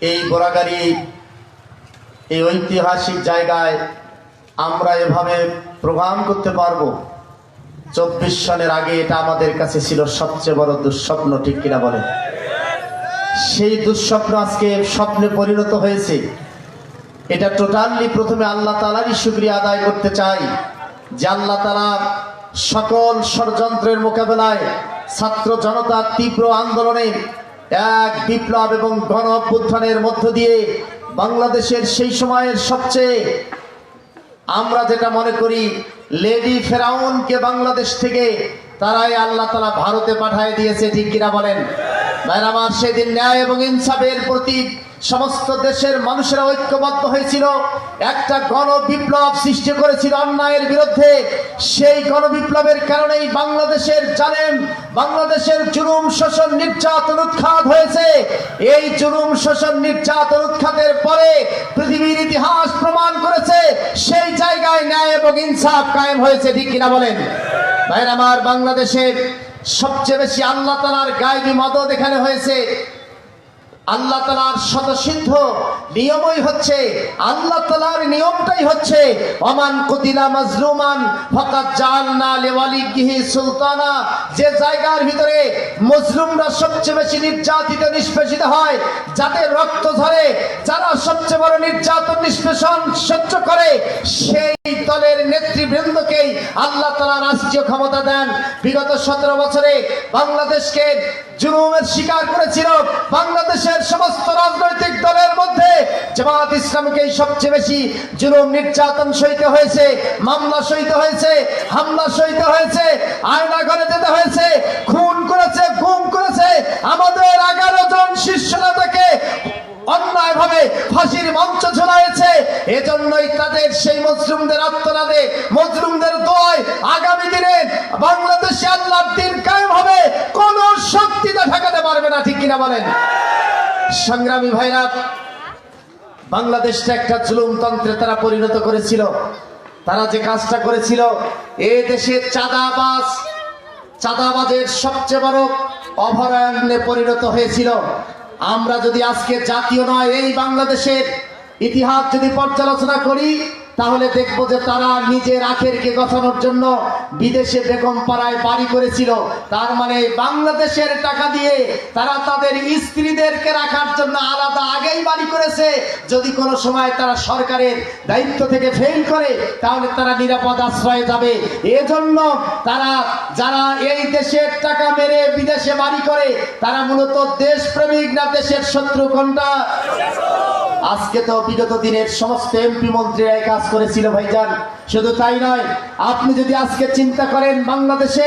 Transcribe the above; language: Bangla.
এই গোড়াগাড়ি, এই ঐতিহাসিক জায়গায় আমরা এভাবে প্রমাণ করতে পারব? চব্বিশ সনের আগে এটা আমাদের কাছে ছিল সবচেয়ে বড় দুঃস্বপ্ন, ঠিক কিনা বলে সেই দুঃস্বপ্ন আজকে স্বপ্নে পরিণত হয়েছে। এটা টোটালি প্রথমে আল্লাহ তালারই শুক্রিয়া আদায় করতে চাই যে আল্লাহ তালা সকল ষড়যন্ত্রের মোকাবেলায় ছাত্র জনতার তীব্র আন্দোলনে এক বিপ্লব এবং গণ অভ্যুত্থানের মধ্য দিয়ে বাংলাদেশের সেই সময়ের সবচেয়ে, আমরা যেটা মনে করি, লেডি ফেরাউনকে বাংলাদেশ থেকে তারাই আল্লাহ তালা ভারতে পাঠায় দিয়েছে, ঠিক কিনা বলেন? ভাইরা, আমার সেদিন ন্যায় এবং ইনসাফের প্রতি সমস্ত দেশের মানুষেরা ঐক্যবদ্ধ হয়েছিল। একটা গণ বিপ্লব সৃষ্টি করেছিল অন্যায়ের বিরুদ্ধে। সেই গণ বিপ্লবের কারণেই বাংলাদেশের জানেন বাংলাদেশের জুলুম, শোষণ, নির্যাতন উৎখাত হয়েছে। এই জুলুম, শোষণ, নির্যাতন উৎখাতের পরে পৃথিবীর ইতিহাস প্রমাণ করেছে, সেই জায়গায় ন্যায় এবং ইনসাফ কায়েম হয়েছে, ঠিক কিনা বলেন? ভাইরা আমার বাংলাদেশের সবচেয়ে বেশি আল্লাহ তালার গায়েবী মদত এখানে হয়েছে। আল্লাহ তালার শতসিদ্ধ নিয়মই হচ্ছে, আল্লাহ তালার নিয়মটাই হচ্ছে অমান কুতিলা মাজলুমান ফকাত জাহান্না লেওয়ালিগিহি সুলতানা। যে জায়গার ভিতরে মজলুমরা সবচেয়ে বেশি নির্যাতিত, নিষ্পেষিত হয় যাদের রক্ত ধরে যারা সবচেয়ে বড় নির্যাতন, নিষ্পেষণ সহ্য করে, সেই আল্লাহ তালা রাষ্ট্রীয় ক্ষমতা দেন। বিগত সতেরো বছরে বাংলাদেশকে জুলুমের শিকার করেছিল। বাংলাদেশের সমস্ত রাজনৈতিক দলের মধ্যে জামাত ইসলামকে সবচেয়ে বেশি জুলুম নির্যাতন সইতে হয়েছে, মামলা সইতে হয়েছে, হামলা সইতে হয়েছে, আয়না ঘরে যেতে হয়েছে, খুন করেছে, গুম করেছে। আমাদের এগারো জন শীর্ষ নেতাকে অন্যায়ভাবে ফাঁসির মঞ্চ ঝোলাইছে। এজন্যই তাদের সেই মজলুমদের আত্মনাদে দিনে বাংলাদেশে আল্লাহর দিন কায়েম হবে, কোন শক্তিতে ঠেকাতে পারবে না, ঠিক কিনা বলেন? সংগ্রামী ভাইরা, বাংলাদেশটা একটা জুলুমতন্ত্রে তারা পরিণত করেছিল। তারা যে কাজটা করেছিল, এ দেশে চাঁদাবাজ, চাঁদাবাজের সবচেয়ে বড় অভয়ারণ্যে পরিণত হয়েছিল। আমরা যদি আজকে জাতীয় নয়, এই বাংলাদেশের ইতিহাস যদি পর্যালোচনা করি তাহলে দেখব যে তারা নিজের আখেরকে গছানোর জন্য বিদেশে বেগম পাড়ায় বাড়ি করেছিল। তার মানে বাংলাদেশের টাকা দিয়ে তারা তাদের স্ত্রীদেরকে রাখার জন্য আলাদা আগেই বাড়ি করেছে। যদি কোনো সময় তারা সরকারের দায়িত্ব থেকে ফেল করে, তাহলে তারা নিরাপদ আশ্রয়ে যাবে। এজন্য তারা, যারা এই দেশের টাকা মেরে বিদেশে বাড়ি করে, তারা মূলত দেশপ্রেমিক না দেশের শত্রু কোনটা? আজকে তো বিগত দিনের সমস্ত এমপি মন্ত্রীরা কাজ করেছিল, ভাইজান। শুধু তাই নয়, আপনি যদি আজকে চিন্তা করেন, বাংলাদেশে